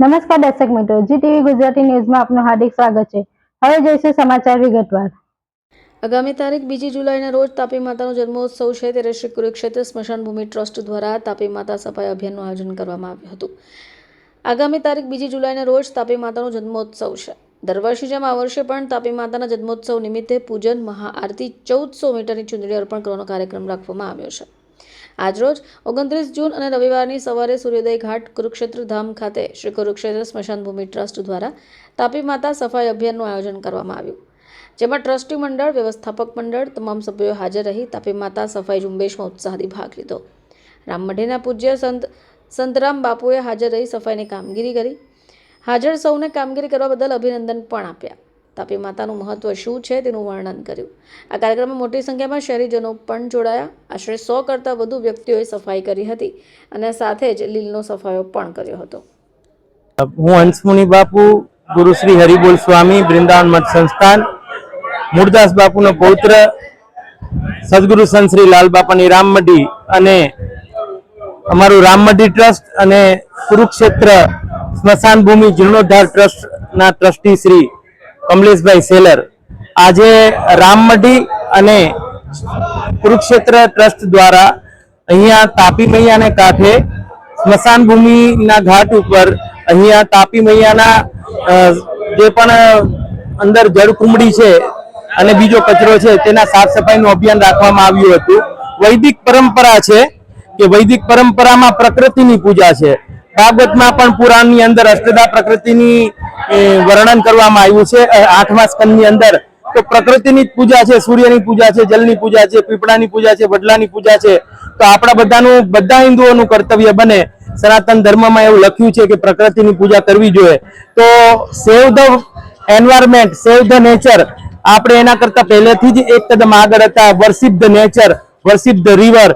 નમસ્કાર દર્શક મિત્રો જી ટીવી ગુજરાતી ન્યૂઝમાં આપનું હાર્દિક સ્વાગત છે. હવે જોઈશું સમાચાર વિગતવાર. આગામી તારીખ બીજી જુલાઈના રોજ તાપી માતાનો જન્મોત્સવ છે, ત્યારે શ્રી કુરુક્ષેત્ર સ્મશાનભૂમિ ટ્રસ્ટ દ્વારા તાપી માતા સફાઈ અભિયાનનું આયોજન કરવામાં આવ્યું હતું. આગામી તારીખ બીજી જુલાઈના રોજ તાપી માતાનો જન્મોત્સવ છે. દર વર્ષે જેમ આ વર્ષે પણ તાપી માતાના જન્મોત્સવ નિમિત્તે પૂજન, મહાઆરતી, ચૌદસો મીટરની ચૂંદડી અર્પણ કરવાનો કાર્યક્રમ રાખવામાં આવ્યો છે. આજરોજ ઓગણત્રીસ જૂન અને રવિવારની સવારે સૂર્યોદય ઘાટ કુરુક્ષેત્ર ધામ ખાતે શ્રી કુરુક્ષેત્ર સ્મશાનભૂમિ ટ્રસ્ટ દ્વારા તાપી માતા સફાઈ અભિયાનનું આયોજન કરવામાં આવ્યું. જેમાં ટ્રસ્ટી મંડળ, વ્યવસ્થાપક મંડળ, તમામ સભ્યોએ હાજર રહી તાપી માતા સફાઈ ઝુંબેશમાં ઉત્સાહથી ભાગ લીધો. રામમઢીના પૂજ્ય સંત, સંતરામ બાપુએ હાજર રહી સફાઈની કામગીરી કરી. હાજર સૌને કામગીરી કરવા બદલ અભિનંદન પણ આપ્યા. તાપી માતાનું મહત્વ શું છે તેનું વર્ણન કર્યું. આ કાર્યક્રમમાં મોટી સંખ્યામાં શહેરીજનો પણ જોડાયા. આશરે સો કરતાં વધુ વ્યક્તિઓએ સફાઈ કરી હતી અને સાથે જ લીલનો સફાયો પણ કર્યો હતો. હું હંસમુનિ બાપુ, ગુરુ શ્રી હરિબોલ સ્વામી, વૃંદાવન મઠ સંસ્થાન મૂળદાસ બાપુનો પૌત્ર, સદગુરુ સંત શ્રી લાલ બાપાની રામમઢી અને અમારું રામમઢી ટ્રસ્ટ અને કુરુક્ષેત્ર સ્મશાન ભૂમિ જીર્ણોદ્ધાર ટ્રસ્ટના ટ્રસ્ટી શ્રી કમલેશભાઈ સેલર. આજે રામમઢી અને કુરુક્ષેત્ર ટ્રસ્ટ દ્વારા અહીંયા તાપી મૈયાને કાંઠે સ્મશાન ભૂમિના ઘાટ ઉપર અહીંયા તાપી મૈયાના જે પણ અંદર જળકુંબડી છે અને બીજો કચરો છે, તેના સાફ સફાઈનું અભિયાન રાખવામાં આવ્યું હતું. વૈદિક પરંપરા છે કે વૈદિક પરંપરામાં પ્રકૃતિની પૂજા છે. ભાગવતમાં પણ પુરાણની અંદર અષ્ટદા પ્રકૃતિની વર્ણન કરવામાં આવ્યું છે. આઠમા સ્કંદની અંદર તો પ્રકૃતિની પૂજા છે, સૂર્યની પૂજા છે, જલની પૂજા છે, પીપળાની પૂજા છે, વડલાની પૂજા છે. તો આપણા બધાનું, બધા હિન્દુઓનું કર્તવ્ય બને સનાતન ધર્મમાં એવું લખ્યું છે કે પ્રકૃતિની પૂજા કરવી જોઈએ. તો save the environment save the nature આપણે એના કરતા પહેલેથી જ એક કદમ આગળ હતા. Worship the nature worship the river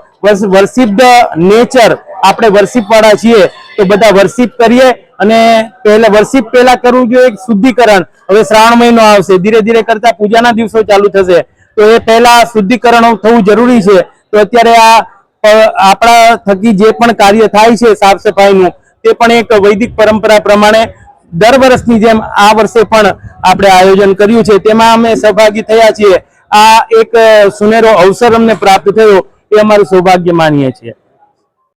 worship the nature આપણે વર્શિપ વાળા છીએ તો બધા વર્શિપ કરીએ અને પહેલા વર્શિપ પહેલા કરવું જોઈએ શુદ્ધિકરણ. હવે શ્રાવણ મહિનો આવશે, ધીરે ધીરે કરતા પૂજાના દિવસો ચાલુ થશે. તો એ પહેલા શુદ્ધિકરણ થવું જરૂરી છે. તો અત્યારે આ આપણા થકી જે પણ કાર્ય થાય છે સાફ સફાઈનું, તે પણ એક વૈદિક પરંપરા પ્રમાણે દર વર્ષની જેમ આ વર્ષે પણ આપણે આયોજન કર્યું છે. તેમાં અમે સહભાગી થયા છીએ. આ એક સુનેરો અવસર અમને પ્રાપ્ત થયો, એ અમારું સૌભાગ્ય માનીએ છીએ.